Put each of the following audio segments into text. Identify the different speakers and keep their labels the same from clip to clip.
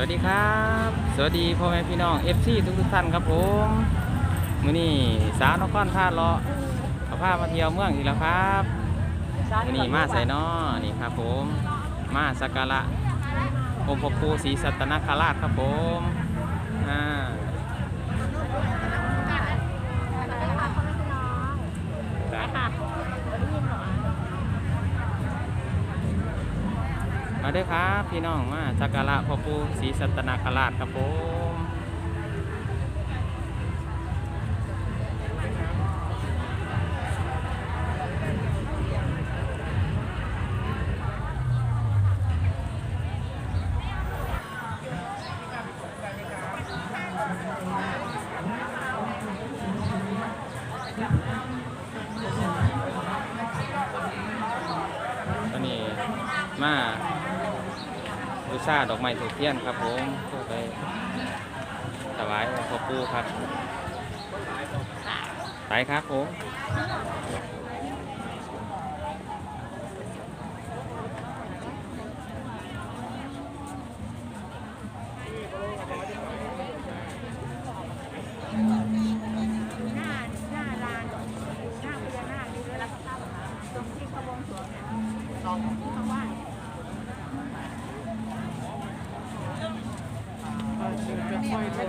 Speaker 1: วัสดีครับ สวัสดีพ่อแม่พี่น้อง FC ทุกทุกท่านครับผมมื้อนี้สาวนครท่าเลาะเอาพามาเที่ยวเมืองอีกแล้วครับมื้อนี้มาใส่นอนี่ครับผม มาสักการะองค์พระครูศรีสัตนคราชครับผมอ่า มาเด้วยครับพี่น้องมาสักการะพ่อปู่ศรีสัตนาคราชครับผม ตอนนี้มา บูชาดอกไม้ถูกเทียนครับผมเพื่อไปถวายพ่อปู่ครับไปครับผม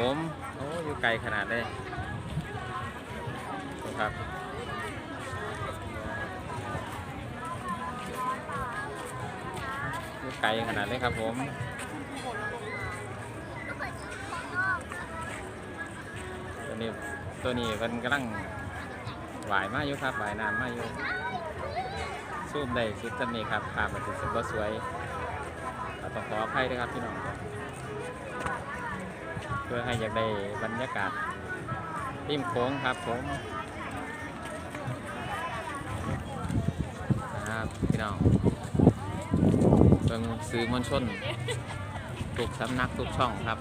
Speaker 1: ผมโอ้อยู่ไกลขนาดเลยครับอยู่ไกลขนาดเลยครับผมตัวนี้ตัวนี้มันกำลังหวายมากอยู่ครับหวายน้ำมากอยู่ซูมได้สุดจำนี้ครับภาพมันสุดว่าสวยเราต้องขออภัยด้วยครับพี่น้อง พื่อให้อยากได้บรรยากาศริมโค้งครับผมนะครับพี่น้องเบิ่งสื่อมวลชนทุกสำนักทุกช่องครับ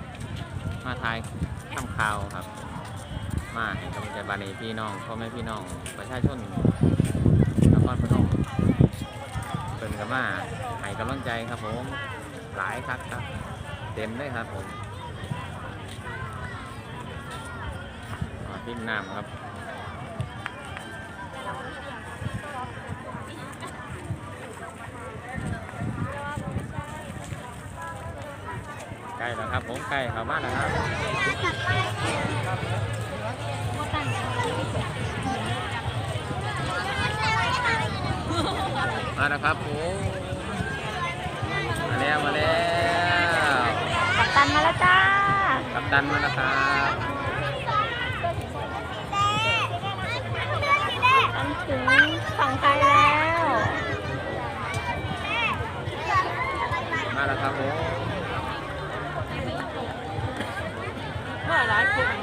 Speaker 1: มาทายทำข่าวครับ มาให้กำลังใจบานีพี่น้องพ่อแม่พี่น้องประชาชนนครพนมเป็นกับมาให้กำลังใจครับผมหลายครับครับ เต็มเลยครับผม อ่า ริมน้ำครับใกล้แล้วครับผมใกล้เข้ามาแล้วครับมาแล้วครับผมมาแล้วมาแล้ว
Speaker 2: กัปตันมาแล้วจ้า
Speaker 1: กัปตันมาแล้วครับ
Speaker 2: ตัน ถึงฝั่งไทยแล้ว
Speaker 1: มาแล้วครับผม
Speaker 3: เมื่อร้านคุณ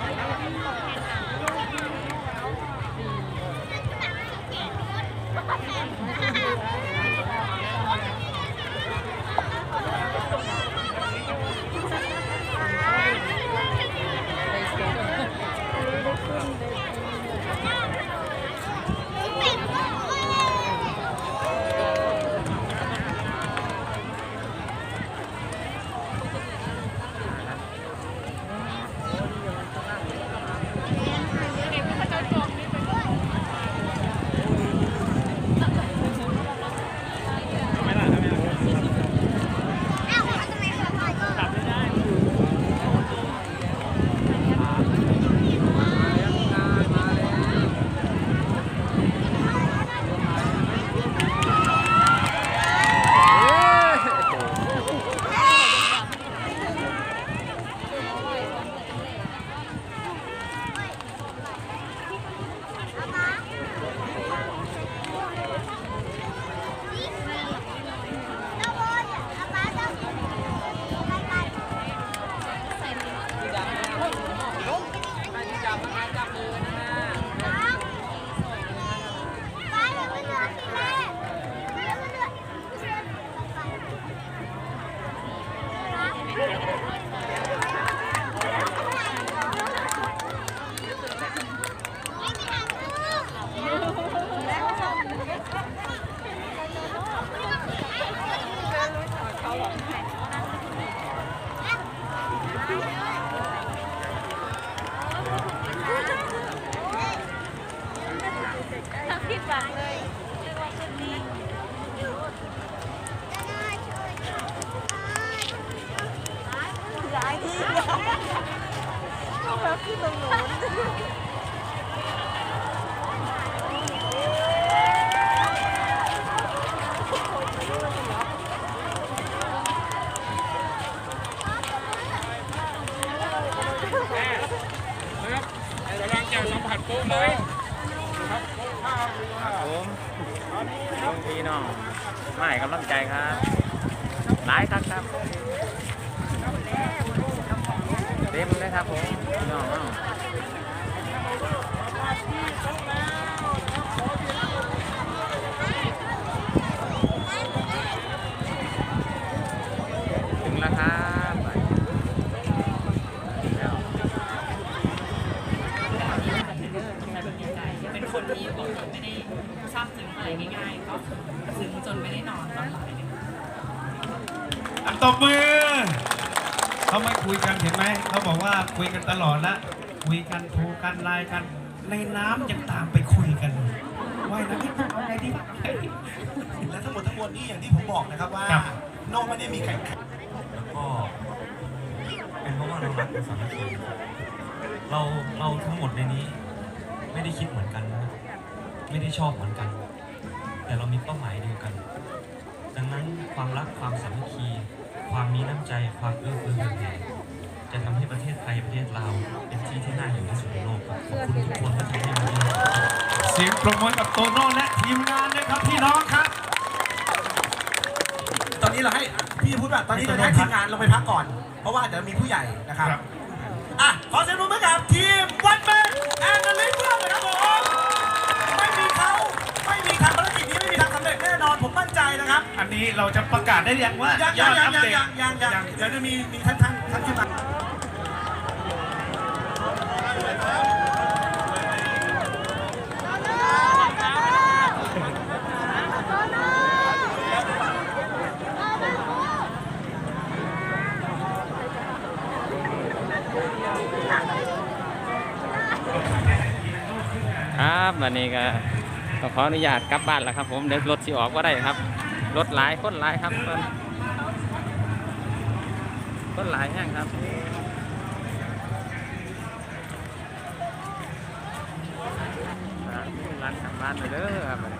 Speaker 3: า
Speaker 4: ยที่แบบที่ตรงนู้น
Speaker 3: นะครับกำลังสัมผัสโป๊ะเลยครับโป๊ะข้าว
Speaker 1: ครับผมลุงพี่น้องมาให้กำลังใจครับ หลายครับครับเต็มเลยครับผมน้องเอ้าถึงแล้วครับ
Speaker 5: เป็นคนที่ไม่ได้ทราบถึงอะไรง่ายๆก็ซึ้งจนไม่ได้นอนตลับเลย
Speaker 6: อะตบมือ เขาไม่คุยกันเห็นไหมเขาบอกว่าคุยกันตลอดละคุยกันโทรกันไลน์กัน ในน้ำยังตามไปคุยกันเลยว่ายน้ำที่เอาไงดีวะ
Speaker 7: และทั้งหมดทั้งมวลนี้อย่างที่ผมบอกนะครับว่า
Speaker 6: ครับ
Speaker 7: โนไม่ได้มีแข่งขัน
Speaker 8: ก็เป็นเพราะว่าเรารักกันสามัคคีเราเราทั้งหมดในนี้ ไม่ได้คิดเหมือนกันนะไม่ได้ชอบเหมือนกัน แต่เรามีเป้าหมายเดียวกัน ดังนั้นความรักความสามัคคี ความมีน้ำใจความเอื้อเฟื้อเผื่อแผ่จะทำให้ประเทศไทยประเทศลาวเป็นที่ที่น่าอยู่ที่สุดในโลกครับขอบคุณทุกคนที่ทำให้มันดี
Speaker 6: เสียงปรบมือกับโตโน่และทีมงานนะครับพี่น้องครับ
Speaker 7: ตอนนี้เราให้พี่พูดว่าตอนนี้เราให้ทีมงานลงไปพักก่อน เพราะว่าเดี๋ยวมีผู้ใหญ่นะครับ
Speaker 6: ครับ
Speaker 7: อะ ขอเสียงปรบมือกับทีมวันเบ
Speaker 6: อันนี้เราจะประกาศได้ยังว่า
Speaker 7: ยัง
Speaker 6: ย
Speaker 7: ยั
Speaker 6: องด
Speaker 7: ยั
Speaker 6: อั
Speaker 7: ง
Speaker 6: ป
Speaker 7: ยัง
Speaker 6: เดต
Speaker 7: ยังยังยังเดี๋ยวจะมีมีท่านท่านท่านขึ้นมา
Speaker 1: ครับวันนี้ก็ก็ขออนุญาตกลับบ้านแล้วครับผมเดี๋ยวรถสิออกว่าได้ครับ รถหลายคนหลายครับคนคนหลายแห้งครับครับร้านกลับบ้านไปเด้อครับ